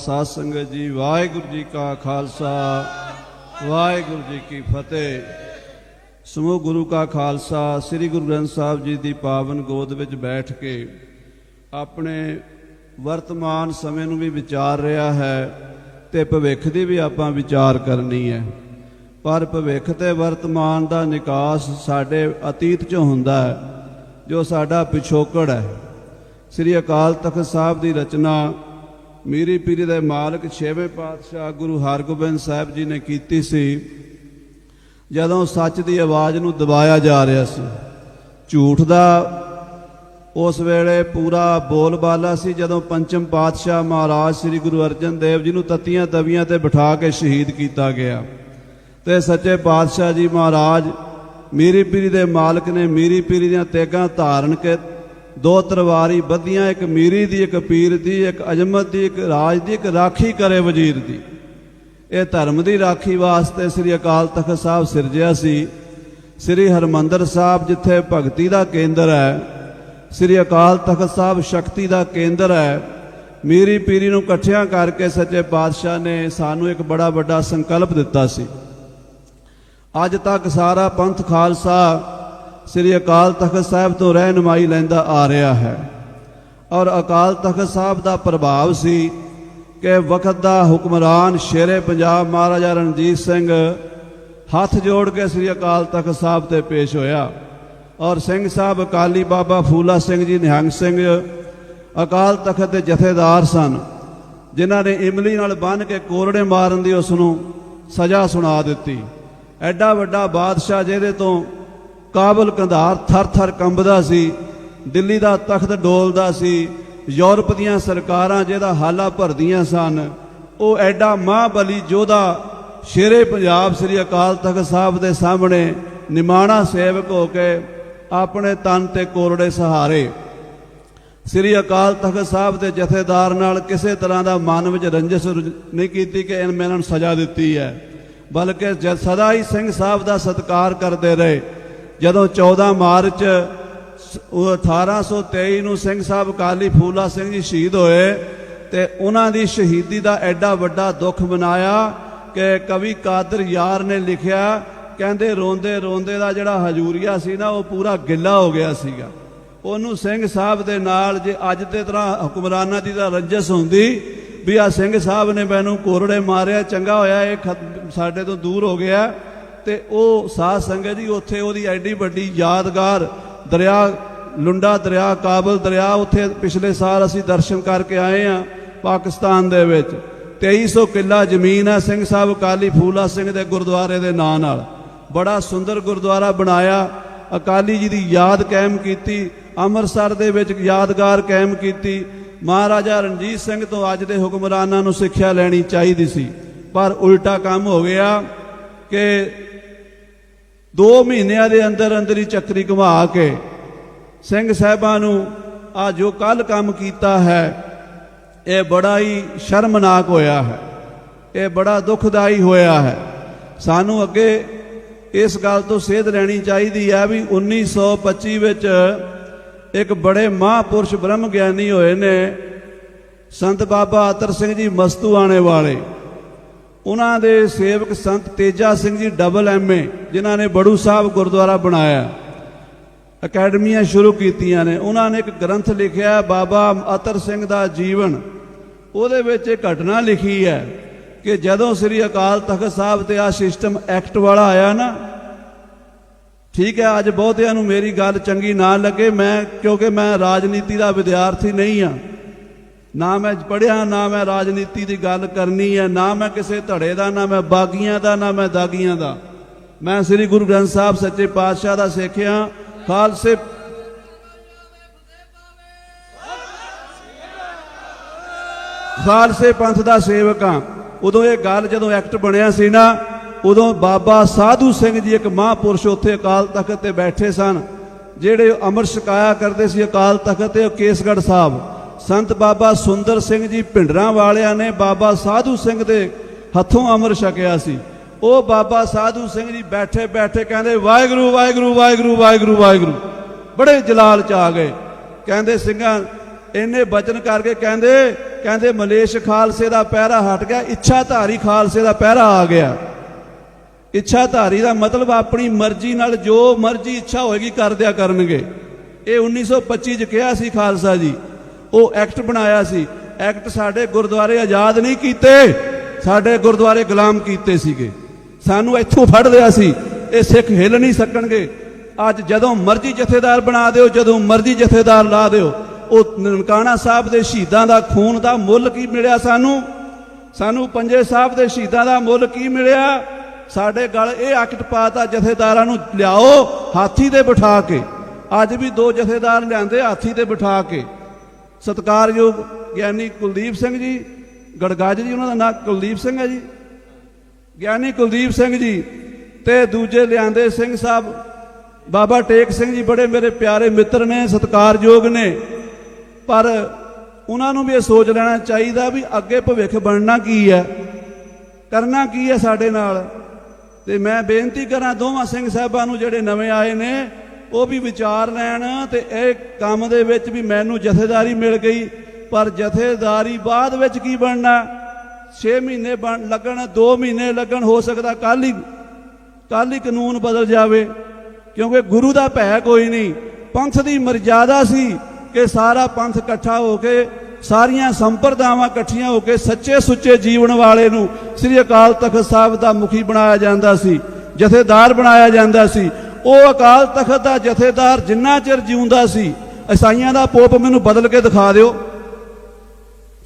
ਸਾਧ ਸੰਗਤ ਜੀ, ਵਾਹਿਗੁਰੂ ਜੀ ਕਾ ਖਾਲਸਾ, ਵਾਹਿਗੁਰੂ ਜੀ ਕੀ ਫਤਿਹ। ਸਮੂਹ ਗੁਰੂ ਕਾ ਖਾਲਸਾ, ਸ੍ਰੀ ਗੁਰੂ ਗ੍ਰੰਥ ਸਾਹਿਬ ਜੀ ਦੀ ਪਾਵਨ ਗੋਦ ਵਿੱਚ ਬੈਠ ਕੇ ਆਪਣੇ ਵਰਤਮਾਨ ਸਮੇਂ ਨੂੰ ਵੀ ਵਿਚਾਰ ਰਿਹਾ ਹੈ ਤੇ ਭਵਿੱਖ ਦੀ ਵੀ ਆਪਾਂ ਵਿਚਾਰ ਕਰਨੀ ਹੈ। ਪਰ ਭਵਿੱਖ ਤੇ ਵਰਤਮਾਨ ਦਾ ਨਿਕਾਸ ਸਾਡੇ ਅਤੀਤ 'ਚੋਂ ਹੁੰਦਾ ਹੈ, ਜੋ ਸਾਡਾ ਪਿਛੋਕੜ ਹੈ। ਸ੍ਰੀ ਅਕਾਲ ਤਖਤ ਸਾਹਿਬ ਦੀ ਰਚਨਾ ਮੀਰੀ ਪੀਰੀ ਦੇ ਮਾਲਕ ਛੇਵੇਂ ਪਾਤਸ਼ਾਹ ਗੁਰੂ ਹਰਗੋਬਿੰਦ ਸਾਹਿਬ ਜੀ ਨੇ ਕੀਤੀ ਸੀ, ਜਦੋਂ ਸੱਚ ਦੀ ਆਵਾਜ਼ ਨੂੰ ਦਬਾਇਆ ਜਾ ਰਿਹਾ ਸੀ। ਝੂਠ ਦਾ ਉਸ ਵੇਲੇ ਪੂਰਾ ਬੋਲਬਾਲਾ ਸੀ, ਜਦੋਂ ਪੰਚਮ ਪਾਤਸ਼ਾਹ ਮਹਾਰਾਜ ਸ੍ਰੀ ਗੁਰੂ ਅਰਜਨ ਦੇਵ ਜੀ ਨੂੰ ਤਤੀਆਂ ਤਵੀਆਂ ਤੇ ਬਿਠਾ ਕੇ ਸ਼ਹੀਦ ਕੀਤਾ ਗਿਆ। ਤੇ ਸੱਚੇ ਪਾਤਸ਼ਾਹ ਜੀ ਮਹਾਰਾਜ, ਮੀਰੀ ਪੀਰੀ ਦੇ ਮਾਲਕ ਨੇ ਮੀਰੀ ਪੀਰੀ ਦੀਆਂ ਤੇਗਾਂ ਧਾਰਨ ਕੇ ਦੋ ਤਰਵਾਰੀ ਬੱਧੀਆਂ, ਇੱਕ ਮੀਰੀ ਦੀ, ਇੱਕ ਪੀਰ ਦੀ, ਇੱਕ ਅਜਮਤ ਦੀ, ਇੱਕ ਰਾਜ ਦੀ, ਇੱਕ ਰਾਖੀ ਕਰੇ ਵਜ਼ੀਰ ਦੀ। ਇਹ ਧਰਮ ਦੀ ਰਾਖੀ ਵਾਸਤੇ ਸ੍ਰੀ ਅਕਾਲ ਤਖਤ ਸਾਹਿਬ ਸਿਰਜਿਆ ਸੀ। ਸ੍ਰੀ ਹਰਮੰਦਰ ਸਾਹਿਬ, ਜਿੱਥੇ ਭਗਤੀ ਦਾ ਕੇਂਦਰ ਹੈ। ਸ੍ਰੀ ਅਕਾਲ ਤਖਤ ਸਾਹਿਬ ਸ਼ਕਤੀ ਦਾ ਕੇਂਦਰ ਹੈ। ਮੀਰੀ ਪੀਰੀ ਨੂੰ ਇਕੱਠਿਆਂ ਕਰਕੇ ਸੱਚੇ ਪਾਤਸ਼ਾਹ ਨੇ ਸਾਨੂੰ ਇੱਕ ਬੜਾ ਵੱਡਾ ਸੰਕਲਪ ਦਿੱਤਾ ਸੀ। ਅੱਜ ਤੱਕ ਸਾਰਾ ਪੰਥ ਖਾਲਸਾ ਸ੍ਰੀ ਅਕਾਲ ਤਖਤ ਸਾਹਿਬ ਤੋਂ ਰਹਿਨਮਾਈ ਲੈਂਦਾ ਆ ਰਿਹਾ ਹੈ। ਔਰ ਅਕਾਲ ਤਖਤ ਸਾਹਿਬ ਦਾ ਪ੍ਰਭਾਵ ਸੀ ਕਿ ਵਕਤ ਦਾ ਹੁਕਮਰਾਨ ਸ਼ੇਰੇ ਪੰਜਾਬ ਮਹਾਰਾਜਾ ਰਣਜੀਤ ਸਿੰਘ ਹੱਥ ਜੋੜ ਕੇ ਸ੍ਰੀ ਅਕਾਲ ਤਖਤ ਸਾਹਿਬ ਤੇ ਪੇਸ਼ ਹੋਇਆ। ਔਰ ਸਿੰਘ ਸਾਹਿਬ ਅਕਾਲੀ ਬਾਬਾ ਫੂਲਾ ਸਿੰਘ ਜੀ ਨਿਹੰਗ ਸਿੰਘ ਅਕਾਲ ਤਖਤ ਦੇ ਜਥੇਦਾਰ ਸਨ, ਜਿਨ੍ਹਾਂ ਨੇ ਇਮਲੀ ਨਾਲ ਬੰਨ੍ਹ ਕੇ ਕੋਰੜੇ ਮਾਰਨ ਦੀ ਉਸ ਨੂੰ ਸਜ਼ਾ ਸੁਣਾ ਦਿੱਤੀ। ਐਡਾ ਵੱਡਾ ਬਾਦਸ਼ਾਹ ਜਿਹਦੇ ਤੋਂ ਕਾਬਲ ਕੰਧਾਰ ਥਰ-ਥਰ ਕੰਬਦਾ ਸੀ, ਦਿੱਲੀ ਦਾ ਤਖਤ ਡੋਲਦਾ ਸੀ, ਯੂਰਪ ਦੀਆਂ ਸਰਕਾਰਾਂ ਜਿਹਦਾ ਹਾਲਾ ਭਰਦੀਆਂ ਸਨ, ਉਹ ਐਡਾ ਮਹਾਬਲੀ ਯੋਧਾ ਸ਼ੇਰੇ ਪੰਜਾਬ ਸ੍ਰੀ ਅਕਾਲ ਤਖਤ ਸਾਹਿਬ ਦੇ ਸਾਹਮਣੇ ਨਿਮਾਣਾ ਸੇਵਕ ਹੋ ਕੇ ਆਪਣੇ ਤਨ ਤੇ ਕੋਰੜੇ ਸਹਾਰੇ। ਸ੍ਰੀ ਅਕਾਲ ਤਖਤ ਸਾਹਿਬ ਦੇ ਜਥੇਦਾਰ ਨਾਲ ਕਿਸੇ ਤਰ੍ਹਾਂ ਦਾ ਮਨ ਵਿੱਚ ਰੰਜਿਸ਼ ਨਹੀਂ ਕੀਤੀ ਕਿ ਇਹਨਾਂ ਮੈਨੂੰ ਸਜ਼ਾ ਦਿੱਤੀ ਹੈ, ਬਲਕਿ ਜ- ਸਦਾ ਹੀ ਸਿੰਘ ਸਾਹਿਬ ਦਾ ਸਤਿਕਾਰ ਕਰਦੇ ਰਹੇ। ਜਦੋਂ 14 ਮਾਰਚ ਸ- ਉਹ 1823 ਨੂੰ ਸਿੰਘ ਸਾਹਿਬ ਕਾਲੀ ਫੂਲਾ ਸਿੰਘ ਜੀ ਸ਼ਹੀਦ ਹੋਏ ਤੇ ਉਹਨਾਂ ਦੀ ਸ਼ਹੀਦੀ ਦਾ ਐਡਾ ਵੱਡਾ ਦੁੱਖ ਮਨਾਇਆ ਕਿ ਕਵੀ ਕਾਦਰ ਯਾਰ ਨੇ ਲਿਖਿਆ, ਕਹਿੰਦੇ ਰੋਂਦੇ ਰੋਂਦੇ ਦਾ ਜਿਹੜਾ ਹਜੂਰੀਆ ਸੀ ਨਾ, ਉਹ ਪੂਰਾ ਗਿੱਲਾ ਹੋ ਗਿਆ ਸੀਗਾ। ਉਹਨੂੰ ਸਿੰਘ ਸਾਹਿਬ ਦੇ ਨਾਲ ਜੇ ਅੱਜ ਦੇ ਤਰ੍ਹਾਂ ਹੁਕਮਰਾਨਾਂ ਦੀ ਤਾਂ ਰੰਜਸ ਹੁੰਦੀ ਵੀ ਆ ਸਿੰਘ ਸਾਹਿਬ ਨੇ ਮੈਨੂੰ ਕੋਰੜੇ ਮਾਰਿਆ, ਚੰਗਾ ਹੋਇਆ, ਇਹ ਖਤ- ਸਾਡੇ ਤੋਂ ਦੂਰ ਹੋ ਗਿਆ। ਤੇ ਉਹ ਸਾਧ ਸੰਗਤ ਜੀ ਉੱਥੇ ਉਹਦੀ ਐਡੀ ਵੱਡੀ ਯਾਦਗਾਰ ਦਰਿਆ, ਲੁੰਡਾ ਦਰਿਆ, ਕਾਬਲ ਦਰਿਆ, ਉੱਥੇ ਪਿਛਲੇ ਸਾਲ ਅਸੀਂ ਦਰਸ਼ਨ ਕਰਕੇ ਆਏ ਆ ਪਾਕਿਸਤਾਨ ਦੇ ਵਿੱਚ। 2300 ਕਿੱਲਾ ਜ਼ਮੀਨ ਹੈ ਸਿੰਘ ਸਾਹਿਬ ਅਕਾਲੀ ਫੂਲਾ ਸਿੰਘ ਦੇ ਗੁਰਦੁਆਰੇ ਦੇ ਨਾਂ ਨਾਲ। ਬੜਾ ਸੁੰਦਰ ਗੁਰਦੁਆਰਾ ਬਣਾਇਆ। ਅਕਾਲੀ ਜੀ ਦੀ ਯਾਦ ਕਾਇਮ ਕੀਤੀ, ਅੰਮ੍ਰਿਤਸਰ ਦੇ ਵਿੱਚ ਯਾਦਗਾਰ ਕਾਇਮ ਕੀਤੀ। ਮਹਾਰਾਜਾ ਰਣਜੀਤ ਸਿੰਘ ਤੋਂ ਅੱਜ ਦੇ ਹੁਕਮਰਾਨਾਂ ਨੂੰ ਸਿੱਖਿਆ ਲੈਣੀ ਚਾਹੀਦੀ ਸੀ। ਪਰ ਉਲਟਾ ਕੰਮ ਹੋ ਗਿਆ ਕਿ 2 ਮਹੀਨਿਆਂ ਦੇ ਅੰਦਰ ਅੰਦਰ ਹੀ ਚੱਕਰੀ ਘੁਮਾ ਕੇ ਸਿੰਘ ਸਾਹਿਬਾਂ ਨੂੰ ਆ ਜੋ ਕੱਲ ਕੰਮ ਕੀਤਾ ਹੈ, ਇਹ ਬੜਾ ਹੀ ਸ਼ਰਮਨਾਕ ਹੋਇਆ ਹੈ, ਇਹ ਬੜਾ ਦੁਖਦਾਈ ਹੋਇਆ ਹੈ। ਸਾਨੂੰ ਅੱਗੇ ਇਸ ਗੱਲ ਤੋਂ ਸੇਧ ਲੈਣੀ ਚਾਹੀਦੀ ਹੈ ਵੀ 1925 ਵਿੱਚ ਇੱਕ ਬੜੇ ਮਹਾਪੁਰਸ਼ ਬ੍ਰਹਮ ਗਿਆਨੀ ਹੋਏ ਨੇ ਸੰਤ ਬਾਬਾ ਅਤਰ ਸਿੰਘ ਜੀ ਮਸਤੂ ਆਣੇ ਵਾਲੇ। ਉਹਨਾਂ ਦੇ ਸੇਵਕ ਸੰਤ ਤੇਜਾ ਸਿੰਘ ਜੀ ਡਬਲ ਐਮਏ ਜਿਨ੍ਹਾਂ ਨੇ ਬੜੂ ਸਾਹਿਬ ਗੁਰਦੁਆਰਾ ਬਣਾਇਆ। ਅਕੈਡਮੀਆਂ ਸ਼ੁਰੂ ਕੀਤੀਆਂ ਨੇ। ਉਹਨਾਂ ਨੇ ਇੱਕ ਗ੍ਰੰਥ ਲਿਖਿਆ, ਬਾਬਾ ਅਤਰ ਸਿੰਘ ਦਾ ਜੀਵਨ। ਉਹਦੇ ਵਿੱਚ ਇਹ ਘਟਨਾ ਲਿਖੀ ਹੈ ਕਿ ਜਦੋਂ ਸ੍ਰੀ ਅਕਾਲ ਤਖਤ ਸਾਹਿਬ ਤੇ ਆ ਸਿਸਟਮ ਐਕਟ ਵਾਲਾ ਆਇਆ ਨਾ, ਠੀਕ ਹੈ, ਅੱਜ ਬਹੁਤਿਆਂ ਨੂੰ ਮੇਰੀ ਗੱਲ ਚੰਗੀ ਨਾ ਲੱਗੇ, ਮੈਂ ਕਿਉਂਕਿ ਮੈਂ ਰਾਜਨੀਤੀ ਦਾ ਵਿਦਿਆਰਥੀ ਨਹੀਂ ਆ ਨਾ ਮੈਂ ਪੜ੍ਹਿਆ, ਨਾ ਮੈਂ ਰਾਜਨੀਤੀ ਦੀ ਗੱਲ ਕਰਨੀ ਹੈ, ਨਾ ਮੈਂ ਕਿਸੇ ਧੜੇ ਦਾ, ਨਾ ਮੈਂ ਬਾਗੀਆਂ ਦਾ, ਨਾ ਮੈਂ ਦਾਗੀਆਂ ਦਾ। ਮੈਂ ਸ੍ਰੀ ਗੁਰੂ ਗ੍ਰੰਥ ਸਾਹਿਬ ਸੱਚੇ ਪਾਤਸ਼ਾਹ ਦਾ ਸਿੱਖਿਆ, ਖਾਲਸੇ ਖਾਲਸੇ ਪੰਥ ਦਾ ਸੇਵਕ ਹਾਂ। ਉਦੋਂ ਇਹ ਗੱਲ ਜਦੋਂ ਐਕਟ ਬਣਿਆ ਸੀ ਨਾ, ਉਦੋਂ ਬਾਬਾ ਸਾਧੂ ਸਿੰਘ ਜੀ ਇੱਕ ਮਹਾਂਪੁਰਸ਼ ਉੱਥੇ ਅਕਾਲ ਤਖਤ ਤੇ ਬੈਠੇ ਸਨ। ਜਿਹੜੇ ਅਮਰ ਛਕਾਇਆ ਕਰਦੇ ਸੀ ਅਕਾਲ ਤਖਤ ਤੇ ਉਹ ਕੇਸਗੜ੍ਹ ਸਾਹਿਬ। ਸੰਤ ਬਾਬਾ ਸੁੰਦਰ ਸਿੰਘ ਜੀ ਭਿੰਡਰਾਂ ਵਾਲਿਆਂ ਨੇ ਬਾਬਾ ਸਾਧੂ ਸਿੰਘ ਦੇ ਹੱਥੋਂ ਅਮਰ ਛਕਿਆ ਸੀ। ਉਹ ਬਾਬਾ ਸਾਧੂ ਸਿੰਘ ਜੀ ਬੈਠੇ ਬੈਠੇ ਕਹਿੰਦੇ, ਵਾਹਿਗੁਰੂ ਵਾਹਿਗੁਰੂ ਵਾਹਿਗੁਰੂ ਵਾਹਿਗੁਰੂ ਵਾਹਿਗੁਰੂ। ਬੜੇ ਜਲਾਲ ਚ ਆ ਗਏ। ਕਹਿੰਦੇ ਸਿੰਘਾਂ, ਇੰਨੇ ਬਚਨ ਕਰਕੇ ਕਹਿੰਦੇ ਕਹਿੰਦੇ ਮਲੇਸ਼ ਖਾਲਸੇ ਦਾ ਪਹਿਰਾ ਹਟ ਗਿਆ ਇੱਛਾ ਧਾਰੀ ਖਾਲਸੇ ਦਾ ਪਹਿਰਾ ਆ ਗਿਆ। ਇੱਛਾ ਧਾਰੀ ਦਾ ਮਤਲਬ ਆਪਣੀ ਮਰਜ਼ੀ ਨਾਲ ਜੋ ਮਰਜ਼ੀ ਇੱਛਾ ਹੋਏਗੀ ਕਰ ਦਿਆ ਕਰਨਗੇ। ਇਹ 1925 ਚ ਕਿਹਾ ਸੀ ਖਾਲਸਾ ਜੀ। ਉਹ ਐਕਟ ਬਣਾਇਆ ਸੀ। ਐਕਟ ਸਾਡੇ ਗੁਰਦੁਆਰੇ ਆਜ਼ਾਦ ਨਹੀਂ ਕੀਤੇ। ਸਾਡੇ ਗੁਰਦੁਆਰੇ ਗੁਲਾਮ ਕੀਤੇ ਸੀਗੇ। ਸਾਨੂੰ ਇੱਥੋਂ ਫੜ ਲਿਆ ਸੀ। ਇਹ ਸਿੱਖ ਹਿੱਲ ਨਹੀਂ ਸਕਣਗੇ। ਅੱਜ ਜਦੋਂ ਮਰਜ਼ੀ ਜਥੇਦਾਰ ਬਣਾ ਦਿਓ, ਜਦੋਂ ਮਰਜ਼ੀ ਜਥੇਦਾਰ ਲਾ ਦਿਓ, ਉਹ ਨਨਕਾਣਾ ਸਾਹਿਬ ਦੇ ਸ਼ਹੀਦਾਂ ਦਾ ਖੂਨ ਦਾ ਮੁੱਲ ਕੀ ਮਿਲਿਆ ਸਾਨੂੰ? ਸਾਨੂੰ ਪੰਜੇ ਸਾਹਿਬ ਦੇ ਸ਼ਹੀਦਾਂ ਦਾ ਮੁੱਲ ਕੀ ਮਿਲਿਆ? ਸਾਡੇ ਗਲ ਇਹ ਐਕਟ ਪਾਤਾ ਜਥੇਦਾਰਾਂ ਨੂੰ, ਲਿਆਓ ਹਾਥੀ ਤੇ ਬਿਠਾ ਕੇ। ਅੱਜ ਵੀ ਦੋ ਜਥੇਦਾਰ ਲਿਆਂਦੇ, ਹਾਥੀ ਤੇ ਬਿਠਾ ਕੇ। ਸਤਿਕਾਰਯੋਗ ਗਿਆਨੀ ਕੁਲਦੀਪ ਸਿੰਘ ਜੀ, ਗੜਗਾਜ ਜੀ, ਉਹਨਾਂ ਦਾ ਨਾਂ ਕੁਲਦੀਪ ਸਿੰਘ ਹੈ ਜੀ। ਗਿਆਨੀ ਕੁਲਦੀਪ ਸਿੰਘ ਜੀ ਤੇ ਦੂਜੇ ਲਿਆਂਦੇ ਸਿੰਘ ਸਾਹਿਬ, ਬਾਬਾ ਟੇਕ ਸਿੰਘ ਜੀ ਬੜੇ ਮੇਰੇ ਪਿਆਰੇ ਮਿੱਤਰ ਨੇ, ਸਤਿਕਾਰਯੋਗ ਨੇ। ਪਰ ਉਹਨਾਂ ਨੂੰ ਵੀ ਇਹ ਸੋਚ ਲੈਣਾ ਚਾਹੀਦਾ ਵੀ ਅੱਗੇ ਭਵਿੱਖ ਬਣਨਾ ਕੀ ਹੈ, ਕਰਨਾ ਕੀ ਹੈ ਸਾਡੇ ਨਾਲ। ਤੇ ਮੈਂ ਬੇਨਤੀ ਕਰਾਂ ਦੋਵਾਂ ਸਿੰਘ ਸਾਹਿਬਾਂ ਨੂੰ ਜਿਹੜੇ ਨਵੇਂ ਆਏ ਨੇ ਉਹ ਵੀ ਵਿਚਾਰ ਲੈਣ ਤੇ ਇਹ ਕੰਮ ਦੇ ਵਿੱਚ ਵੀ ਮੈਨੂੰ ਜਥੇਦਾਰੀ ਮਿਲ ਗਈ। ਪਰ ਜਥੇਦਾਰੀ ਬਾਅਦ ਵਿੱਚ ਕੀ ਬਣਨਾ? 6 ਮਹੀਨੇ ਬਣ, ਲੱਗਣ 2 ਮਹੀਨੇ ਲੱਗਣ, ਹੋ ਸਕਦਾ ਕੱਲ ਹੀ ਕੱਲ ਹੀ ਕਾਨੂੰਨ ਬਦਲ ਜਾਵੇ। ਕਿਉਂਕਿ ਗੁਰੂ ਦਾ ਭੈ ਕੋਈ ਨਹੀਂ। ਪੰਥ ਦੀ ਮਰਜ਼ਾਦਾ ਸੀ ਕਿ ਸਾਰਾ ਪੰਥ ਇਕੱਠਾ ਹੋ ਕੇ, ਸਾਰੀਆਂ ਸੰਪਰਦਾਵਾਂ ਇਕੱਠੀਆਂ ਹੋ ਕੇ ਸੱਚੇ ਸੁੱਚੇ ਜੀਵਨ ਵਾਲੇ ਨੂੰ ਸ੍ਰੀ ਅਕਾਲ ਤਖਤ ਸਾਹਿਬ ਦਾ ਮੁਖੀ ਬਣਾਇਆ ਜਾਂਦਾ ਸੀ, ਜਥੇਦਾਰ ਬਣਾਇਆ ਜਾਂਦਾ ਸੀ। ਉਹ ਅਕਾਲ ਤਖਤ ਦਾ ਜਥੇਦਾਰ ਜਿੰਨਾ ਚਿਰ ਜਿਉਂਦਾ ਸੀ ਈਸਾਈਆਂ ਦਾ ਪੋਪ ਮੈਨੂੰ ਬਦਲ ਕੇ ਦਿਖਾ ਦਿਓ।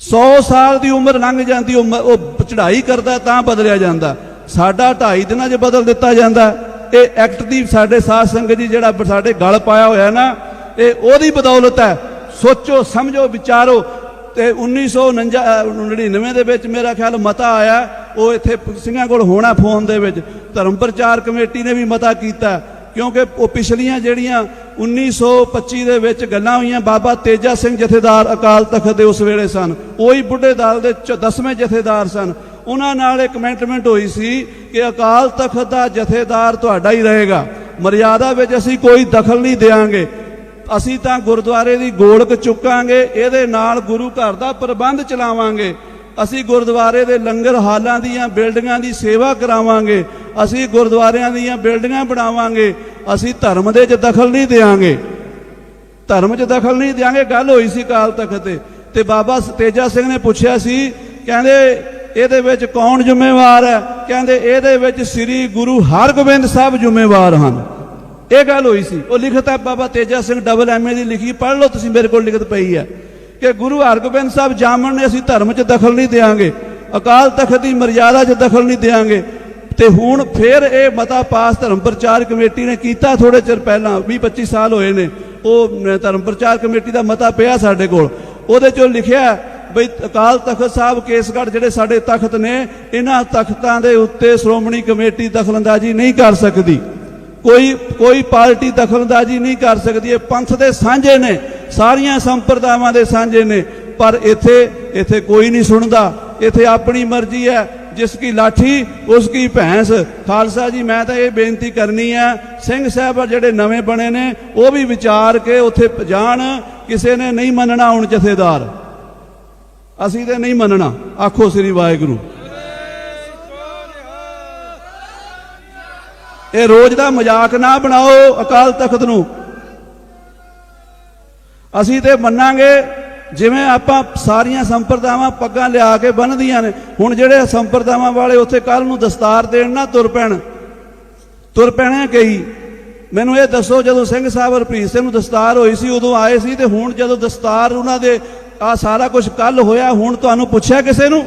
100 ਸਾਲ ਦੀ ਉਮਰ ਲੰਘ ਜਾਂਦੀ ਉਮਰ ਉਹ ਚੜ੍ਹਾਈ ਕਰਦਾ, ਤਾਂ ਬਦਲਿਆ ਜਾਂਦਾ। ਸਾਡਾ 2.5 ਦਿਨਾਂ 'ਚ ਬਦਲ ਦਿੱਤਾ ਜਾਂਦਾ। ਇਹ ਐਕਟ ਦੀ ਸਾਡੇ ਸਾਧ ਸੰਗਤ ਜੀ ਜਿਹੜਾ ਸਾਡੇ ਗਲ ਪਾਇਆ ਹੋਇਆ ਨਾ, ਇਹ ਉਹਦੀ ਬਦੌਲਤ ਹੈ। ਸੋਚੋ, ਸਮਝੋ, ਵਿਚਾਰੋ। ਤੇ 1999 ਦੇ ਵਿੱਚ ਮੇਰਾ ਖਿਆਲ ਮਤਾ ਆਇਆ, ਉਹ ਇੱਥੇ ਸਿੰਘਾਂ ਕੋਲ ਹੋਣਾ ਫੋਨ ਦੇ ਵਿੱਚ। ਧਰਮ ਪ੍ਰਚਾਰ ਕਮੇਟੀ ਨੇ ਵੀ ਮਤਾ ਕੀਤਾ। ਕਿਉਂਕਿ ਉਹ ਪਿਛਲੀਆਂ ਜਿਹੜੀਆਂ 1925 ਦੇ ਵਿੱਚ ਗੱਲਾਂ ਹੋਈਆਂ, ਬਾਬਾ ਤੇਜਾ ਸਿੰਘ ਜਥੇਦਾਰ ਅਕਾਲ ਤਖਤ ਦੇ ਉਸ ਵੇਲੇ ਸਨ। ਉਹੀ ਬੁੱਢੇ ਦਲ ਦੇ 10ਵੇਂ ਜਥੇਦਾਰ ਸਨ। ਉਹਨਾਂ ਨਾਲ ਇੱਕ ਕਮੈਂਟਮੈਂਟ ਹੋਈ ਸੀ ਕਿ ਅਕਾਲ ਤਖਤ ਦਾ ਜਥੇਦਾਰ ਤੁਹਾਡਾ ਹੀ ਰਹੇਗਾ। ਮਰਿਆਦਾ ਵਿੱਚ ਅਸੀਂ ਕੋਈ ਦਖਲ ਨਹੀਂ ਦੇਵਾਂਗੇ ਅਸੀਂ ਤਾਂ ਗੁਰਦੁਆਰੇ ਦੀ ਗੋਲਕ ਚੁੱਕਾਂਗੇ, ਇਹਦੇ ਨਾਲ ਗੁਰੂ ਘਰ ਦਾ ਪ੍ਰਬੰਧ ਚਲਾਵਾਂਗੇ। ਅਸੀਂ ਗੁਰਦੁਆਰੇ ਦੇ ਲੰਗਰ ਹਾਲਾਂ ਦੀਆਂ ਬਿਲਡਿੰਗਾਂ ਦੀ ਸੇਵਾ ਕਰਾਵਾਂਗੇ, ਅਸੀਂ ਗੁਰਦੁਆਰਿਆਂ ਦੀਆਂ ਬਿਲਡਿੰਗਾਂ ਬਣਾਵਾਂਗੇ, ਅਸੀਂ ਧਰਮ ਦੇ 'ਚ ਦਖਲ ਨਹੀਂ ਦੇਵਾਂਗੇ ਧਰਮ 'ਚ ਦਖਲ ਨਹੀਂ ਦਿਆਂਗੇ, ਗੱਲ ਹੋਈ ਸੀ ਕਾਲ ਤਖਤ ਤੇ ਤੇ ਬਾਬਾ ਤੇਜਾ ਸਿੰਘ ਨੇ ਪੁੱਛਿਆ ਸੀ, ਕਹਿੰਦੇ ਇਹਦੇ ਵਿੱਚ ਕੌਣ ਜ਼ਿੰਮੇਵਾਰ ਹੈ? ਕਹਿੰਦੇ ਇਹਦੇ ਵਿੱਚ ਸ੍ਰੀ ਗੁਰੂ ਹਰਗੋਬਿੰਦ ਸਾਹਿਬ ਜ਼ਿੰਮੇਵਾਰ ਹਨ। ਇਹ ਗੱਲ ਹੋਈ ਸੀ। ਉਹ ਲਿਖਤ ਹੈ, Baba Teja Singh double M A ਦੀ ਲਿਖੀ, ਪੜ੍ਹ ਲਓ ਤੁਸੀਂ, ਮੇਰੇ ਕੋਲ ਲਿਖਤ ਪਈ ਹੈ। ਕਿ ਗੁਰੂ ਹਰਗੋਬਿੰਦ ਸਾਹਿਬ ਜਾਮਣ ਨੇ ਅਸੀਂ ਧਰਮ 'ਚ ਦਖਲ ਨਹੀਂ ਦੇਵਾਂਗੇ ਅਕਾਲ ਤਖਤ ਦੀ ਮਰਿਆਦਾ 'ਚ ਦਖਲ ਨਹੀਂ ਦੇਵਾਂਗੇ ਤੇ ਹੁਣ ਫਿਰ ਇਹ ਮਤਾ ਪਾਸ ਧਰਮ ਪ੍ਰਚਾਰ ਕਮੇਟੀ ਨੇ ਕੀਤਾ ਥੋੜੇ ਚਿਰ ਪਹਿਲਾਂ 20 25 ਸਾਲ ਹੋਏ ਨੇ। ਉਹ ਧਰਮ ਪ੍ਰਚਾਰ ਕਮੇਟੀ ਦਾ ਮਤਾ ਪਿਆ ਸਾਡੇ ਕੋਲ। ਉਹਦੇ 'ਚੋਂ ਲਿਖਿਆ ਬਈ ਅਕਾਲ ਤਖਤ ਸਾਹਿਬ ਕੇਸਗੜ੍ਹ ਜਿਹੜੇ ਸਾਡੇ ਤਖਤ ਨੇ, ਇਹਨਾਂ ਤਖਤਾਂ ਦੇ ਉੱਤੇ ਸ਼੍ਰੋਮਣੀ ਕਮੇਟੀ ਦਖਲਅੰਦਾਜ਼ੀ ਨਹੀਂ ਕਰ ਸਕਦੀ। ਕੋਈ ਕੋਈ ਪਾਰਟੀ ਦਖਲਅੰਦਾਜ਼ੀ ਨਹੀਂ ਕਰ ਸਕਦੀ। ਇਹ ਪੰਥ ਦੇ ਸਾਂਝੇ ਨੇ। ਸਾਰੀਆਂ ਸੰਪਰਦਾਵਾਂ ਦੇ ਸਾਂਝੇ ਨੇ, ਪਰ ਇੱਥੇ ਇੱਥੇ ਕੋਈ ਨਹੀਂ ਸੁਣਦਾ। ਇੱਥੇ ਆਪਣੀ ਮਰਜ਼ੀ ਹੈ, ਜਿਸ ਕੀ ਲਾਠੀ, ਉਸ ਕੀ ਭੈਂਸ। ਖਾਲਸਾ ਜੀ, ਮੈਂ ਤਾਂ ਇਹ ਬੇਨਤੀ ਕਰਨੀ ਹੈ, ਸਿੰਘ ਸਾਹਿਬ ਜਿਹੜੇ ਨਵੇਂ ਬਣੇ ਨੇ, ਉਹ ਵੀ ਵਿਚਾਰ ਕੇ ਉੱਥੇ ਜਾਣ, ਕਿਸੇ ਨੇ ਨਹੀਂ ਮੰਨਣਾ ਹੁਣ ਜਥੇਦਾਰ। ਅਸੀਂ ਤੇ ਨਹੀਂ ਮੰਨਣਾ, ਆਖੋ ਸ੍ਰੀ ਵਾਹਿਗੁਰੂ। ਇਹ ਰੋਜ਼ ਦਾ ਮਜ਼ਾਕ ਨਾ ਬਣਾਓ ਅਕਾਲ ਤਖਤ ਨੂੰ। ਅਸੀਂ ਤੇ ਮੰਨਾਂਗੇ, ਜਿਵੇਂ ਆਪਾਂ ਸਾਰੀਆਂ ਸੰਪਰਦਾਵਾਂ ਪੱਗਾਂ ਲਿਆ ਕੇ ਬੰਨਦੀਆਂ ਨੇ, ਹੁਣ ਜਿਹੜੇ ਸੰਪਰਦਾਵਾਂ ਵਾਲੇ ਉੱਥੇ ਕੱਲ ਨੂੰ ਦਸਤਾਰ ਦੇਣ ਨਾ ਤੁਰ ਪੈਣ। ਤੁਰ ਪੈਣੇ ਕਈ। ਮੈਨੂੰ ਇਹ ਦੱਸੋ, ਜਦੋਂ ਸਿੰਘ ਸਾਹਿਬ ਹਰਪ੍ਰੀਤ ਸਿੰਘ ਨੂੰ ਦਸਤਾਰ ਹੋਈ ਸੀ, ਉਦੋਂ ਆਏ ਸੀ ਤੇ ਹੁਣ ਜਦੋਂ ਦਸਤਾਰ ਉਹਨਾਂ ਦੇ ਆ ਸਾਰਾ ਕੁਝ ਕੱਲ ਹੋਇਆ, ਹੁਣ ਤੁਹਾਨੂੰ ਪੁੱਛਿਆ ਕਿਸੇ ਨੂੰ?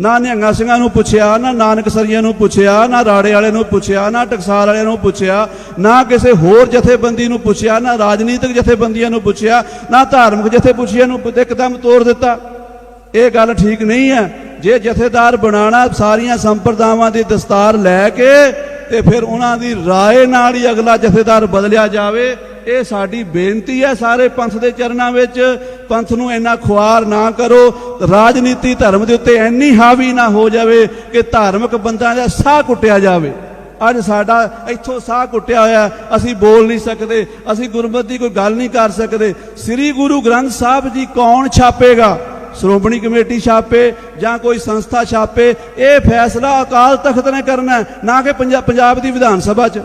ਨਾ ਨਿਹੰਗਾ ਸਿੰਘਾਂ ਨੂੰ ਪੁੱਛਿਆ, ਨਾ ਨਾਨਕ ਸਰੀਆਂ ਨੂੰ ਪੁੱਛਿਆ, ਨਾ ਰਾੜੇ ਵਾਲੇ ਨੂੰ ਪੁੱਛਿਆ, ਨਾ ਟਕਸਾਲ ਵਾਲਿਆਂ ਨੂੰ ਪੁੱਛਿਆ, ਨਾ ਕਿਸੇ ਹੋਰ ਜਥੇਬੰਦੀ ਨੂੰ ਪੁੱਛਿਆ, ਨਾ ਰਾਜਨੀਤਿਕ ਜਥੇਬੰਦੀਆਂ ਨੂੰ ਪੁੱਛਿਆ, ਨਾ ਧਾਰਮਿਕ ਜਥੇਬੰਦੀਆਂ ਨੂੰ ਇੱਕਦਮ ਤੋੜ ਦਿੱਤਾ। ਇਹ ਗੱਲ ਠੀਕ ਨਹੀਂ ਹੈ। ਜੇ ਜਥੇਦਾਰ ਬਣਾਣਾ ਸਾਰੀਆਂ ਸੰਪਰਦਾਵਾਂ ਦੀ ਦਸਤਾਰ ਲੈ ਕੇ ਤੇ ਫਿਰ ਉਹਨਾਂ ਦੀ ਰਾਏ ਨਾਲ ਹੀ ਅਗਲਾ ਜਥੇਦਾਰ ਬਦਲਿਆ ਜਾਵੇ ਇਹ ਸਾਡੀ ਬੇਨਤੀ ਹੈ ਸਾਰੇ ਪੰਥ ਦੇ ਚਰਨਾਂ ਵਿੱਚ। ਪੰਥ ਨੂੰ ਇੰਨਾ ਖੁਆਰ ਨਾ ਕਰੋ। ਰਾਜਨੀਤੀ ਧਰਮ ਦੇ ਉੱਤੇ ਇੰਨੀ ਹਾਵੀ ਨਾ ਹੋ ਜਾਵੇ ਕਿ ਧਾਰਮਿਕ ਬੰਦਾਂ ਦਾ ਸਾਹ ਕੁੱਟਿਆ ਜਾਵੇ। ਅੱਜ ਸਾਡਾ ਇੱਥੋਂ ਸਾਹ ਕੁੱਟਿਆ ਹੋਇਆ, ਅਸੀਂ ਬੋਲ ਨਹੀਂ ਸਕਦੇ, ਅਸੀਂ ਗੁਰਮਤਿ ਦੀ ਕੋਈ ਗੱਲ ਨਹੀਂ ਕਰ ਸਕਦੇ। ਸ੍ਰੀ ਗੁਰੂ ਗ੍ਰੰਥ ਸਾਹਿਬ ਜੀ ਕੌਣ ਛਾਪੇਗਾ? ਸ਼੍ਰੋਮਣੀ ਕਮੇਟੀ ਛਾਪੇ ਜਾਂ ਕੋਈ ਸੰਸਥਾ ਛਾਪੇ? ਇਹ ਫੈਸਲਾ ਅਕਾਲ ਤਖਤ ਨੇ ਕਰਨਾ ਨਾ ਕਿ ਪੰਜਾ- ਪੰਜਾਬ ਦੀ ਵਿਧਾਨ ਸਭਾ 'ਚ।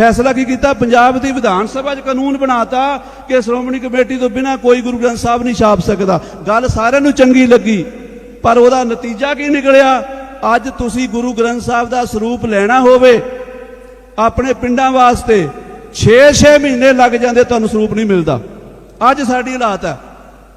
ਫੈਸਲਾ ਕੀ ਕੀਤਾ? ਪੰਜਾਬ ਦੀ ਵਿਧਾਨ ਸਭਾ 'ਚ ਕਾਨੂੰਨ ਬਣਾਤਾ ਕਿ ਸ਼੍ਰੋਮਣੀ ਕਮੇਟੀ ਤੋਂ ਬਿਨਾ ਕੋਈ ਗੁਰੂ ਗ੍ਰੰਥ ਸਾਹਿਬ ਨਹੀਂ ਛਾਪ ਸਕਦਾ। ਗੱਲ ਸਾਰਿਆਂ ਨੂੰ ਚੰਗੀ ਲੱਗੀ, ਪਰ ਉਹਦਾ ਨਤੀਜਾ ਕੀ ਨਿਕਲਿਆ? ਅੱਜ ਤੁਸੀਂ ਗੁਰੂ ਗ੍ਰੰਥ ਸਾਹਿਬ ਦਾ ਸਰੂਪ ਲੈਣਾ ਹੋਵੇ, ਆਪਣੇ ਪਿੰਡਾਂ ਵਾਸਤੇ 6-6 ਮਹੀਨੇ ਲੱਗ ਜਾਂਦੇ ਤੁਹਾਨੂੰ ਸਰੂਪ ਨਹੀਂ ਮਿਲਦਾ। ਅੱਜ ਸਾਡੀ ਹਾਲਾਤ ਹੈ।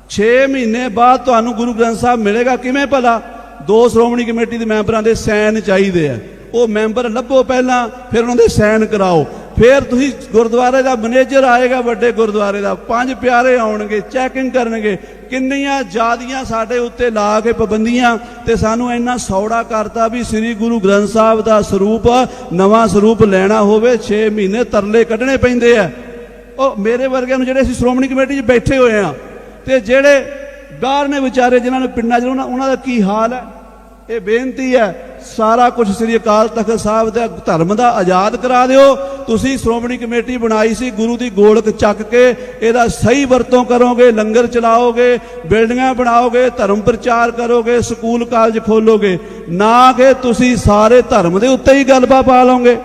6 ਮਹੀਨੇ ਬਾਅਦ ਤੁਹਾਨੂੰ ਗੁਰੂ ਗ੍ਰੰਥ ਸਾਹਿਬ ਮਿਲੇਗਾ ਕਿਵੇਂ ਭਲਾ? ਦੋ ਸ਼੍ਰੋਮਣੀ ਕਮੇਟੀ ਦੇ ਮੈਂਬਰਾਂ ਦੇ ਸੈਨ ਚਾਹੀਦੇ ਆ। ਉਹ ਮੈਂਬਰ ਲੱਭੋ ਪਹਿਲਾਂ, ਫਿਰ ਉਹਨਾਂ ਦੇ ਸਾਈਨ ਕਰਾਓ। ਫਿਰ ਤੁਸੀਂ ਗੁਰਦੁਆਰੇ ਦਾ ਮੈਨੇਜਰ ਆਏਗਾ, ਵੱਡੇ ਗੁਰਦੁਆਰੇ ਦਾ। ਪੰਜ ਪਿਆਰੇ ਆਉਣਗੇ ਚੈਕਿੰਗ ਕਰਨਗੇ, ਕਿੰਨੀਆਂ ਜਿਆਦੀਆਂ ਸਾਡੇ ਉੱਤੇ ਲਾ ਕੇ ਪਾਬੰਦੀਆਂ ਤੇ ਸਾਨੂੰ ਇੰਨਾ ਸੌੜਾ ਕਰਤਾ ਵੀ ਸ੍ਰੀ ਗੁਰੂ ਗ੍ਰੰਥ ਸਾਹਿਬ ਦਾ ਸਰੂਪ, ਨਵਾਂ ਸਰੂਪ ਲੈਣਾ ਹੋਵੇ 6 ਮਹੀਨੇ ਤਰਲੇ ਕੱਢਣੇ ਪੈਂਦੇ ਆ। ਉਹ ਮੇਰੇ ਵਰਗਿਆਂ ਨੂੰ ਜਿਹੜੇ ਅਸੀਂ ਸ਼੍ਰੋਮਣੀ ਕਮੇਟੀ 'ਚ ਬੈਠੇ ਹੋਏ ਆ, ਤੇ ਜਿਹੜੇ ਬਾਹਰ ਨੇ ਵਿਚਾਰੇ ਜਿਨ੍ਹਾਂ ਨੂੰ ਪਿੰਡਾਂ 'ਚ ਉਹਨਾਂ ਦਾ ਕੀ ਹਾਲ ਹੈ? ਇਹ ਬੇਨਤੀ ਹੈ ਸਾਰਾ ਕੁਝ ਸ੍ਰੀ ਅਕਾਲ ਤਖਤ ਸਾਹਿਬ ਦੇ ਧਰਮ ਦਾ ਆਜ਼ਾਦ ਕਰਾ ਦਿਓ। ਤੁਸੀਂ ਸ਼੍ਰੋਮਣੀ ਕਮੇਟੀ ਬਣਾਈ ਸੀ, ਗੁਰੂ ਦੀ ਗੋਲਕ ਚੱਕ ਕੇ ਇਹਦਾ ਸਹੀ ਵਰਤੋਂ ਕਰੋਗੇ, ਲੰਗਰ ਚਲਾਓਗੇ, ਬਿਲਡਿੰਗਾਂ ਬਣਾਓਗੇ, ਧਰਮ ਪ੍ਰਚਾਰ ਕਰੋਗੇ, ਸਕੂਲ ਕਾਲਜ ਖੋਲੋਗੇ। ਨਾ ਕਿ ਤੁਸੀਂ ਸਾਰੇ ਧਰਮ ਦੇ ਉੱਤੇ ਹੀ ਗਲਬਾ ਪਾ ਲਓਗੇ।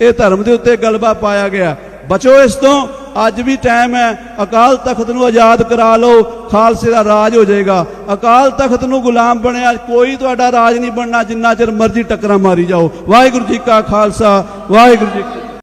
ਇਹ ਧਰਮ ਦੇ ਉੱਤੇ ਗਲਬਾ ਪਾਇਆ ਗਿਆ। ਬਚੋ ਇਸ ਤੋਂ। ਅੱਜ ਵੀ ਟਾਈਮ ਹੈ, ਅਕਾਲ ਤਖਤ ਨੂੰ ਆਜ਼ਾਦ ਕਰਾ ਲਓ, ਖਾਲਸੇ ਦਾ ਰਾਜ ਹੋ ਜਾਏਗਾ। ਅਕਾਲ ਤਖਤ ਨੂੰ ਗੁਲਾਮ ਬਣਿਆ, ਕੋਈ ਤੁਹਾਡਾ ਰਾਜ ਨਹੀਂ ਬਣਨਾ, ਜਿੰਨਾ ਚਿਰ ਮਰਜ਼ੀ ਟੱਕਰਾਂ ਮਾਰੀ ਜਾਓ। ਵਾਹਿਗੁਰੂ ਜੀ ਕਾ ਖਾਲਸਾ, ਵਾਹਿਗੁਰੂ ਜੀ